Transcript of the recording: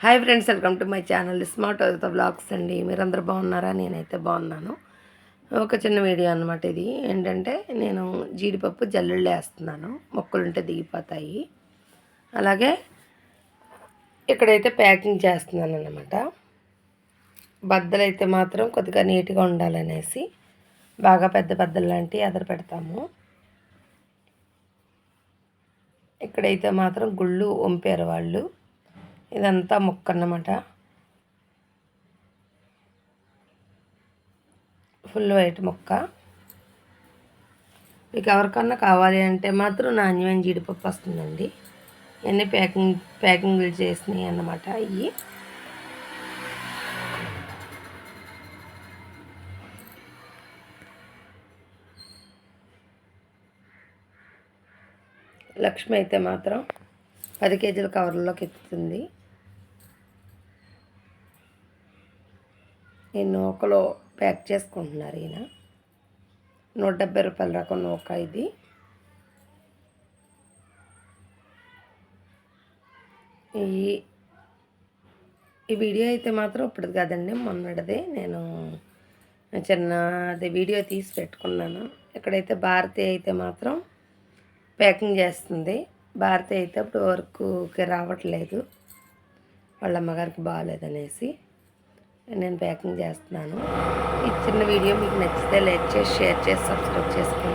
Hi friends welcome to my channel. Smart అవుతా vlogs అండి. మీరందరూ బాగున్నారా? నేనైతే బాగున్నాను. ఒక చిన్న వీడియో అనమాట ఇది. ఏంటంటే నేను జీడిపప్పు జల్లుళ్ళు వేస్తున్నాను. మొక్కలుంటే దిగిపోతాయి. అలాగే ఇక్కడైతే ప్యాకింగ్ చేస్తున్నాను అనమాట బద్దలు అయితే మాత్రం కొద్దిగా నీట్గా ఉండాలనేసి బాగా పెద్ద బద్దలు లాంటివి ఎదరు పెడతాము. ఇక్కడైతే మాత్రం గుళ్ళు వంపారు వాళ్ళు. ఇదంతా ముక్క అన్నమాట ఫుల్ వైట్ ముక్క. మీకు ఎవరికన్నా కావాలి అంటే మాత్రం నాణ్యమైన జీడిపప్పు వస్తుందండి. ఇవన్నీ ప్యాకింగ్ ప్యాకింగ్లు చేసినాయి అన్నమాట ఇవి లక్ష్మి అయితే మాత్రం పది కేజీల కవర్లోకి ఎత్తుతుంది. ఈ నూకలో ప్యాక్ చేసుకుంటున్నారు ఈయన. నూట డెబ్బై రూపాయల రకం నూక ఇది. ఈ ఈ వీడియో అయితే మాత్రం ఇప్పుడు కాదండి మొన్నటిదే నేను చిన్నది వీడియో తీసి పెట్టుకున్నాను. ఇక్కడైతే భారతి అయితే మాత్రం ప్యాకింగ్ చేస్తుంది. భారతి అయితే ఇప్పుడు వర్క్కి రావట్లేదు. వాళ్ళ అమ్మగారికి బాగాలేదనేసి. నేను ప్యాకింగ్ చేస్తున్నాను. ఈ చిన్న వీడియో మీకు నచ్చితే లైక్ చేసి షేర్ చేసి సబ్స్క్రైబ్ చేసుకోండి.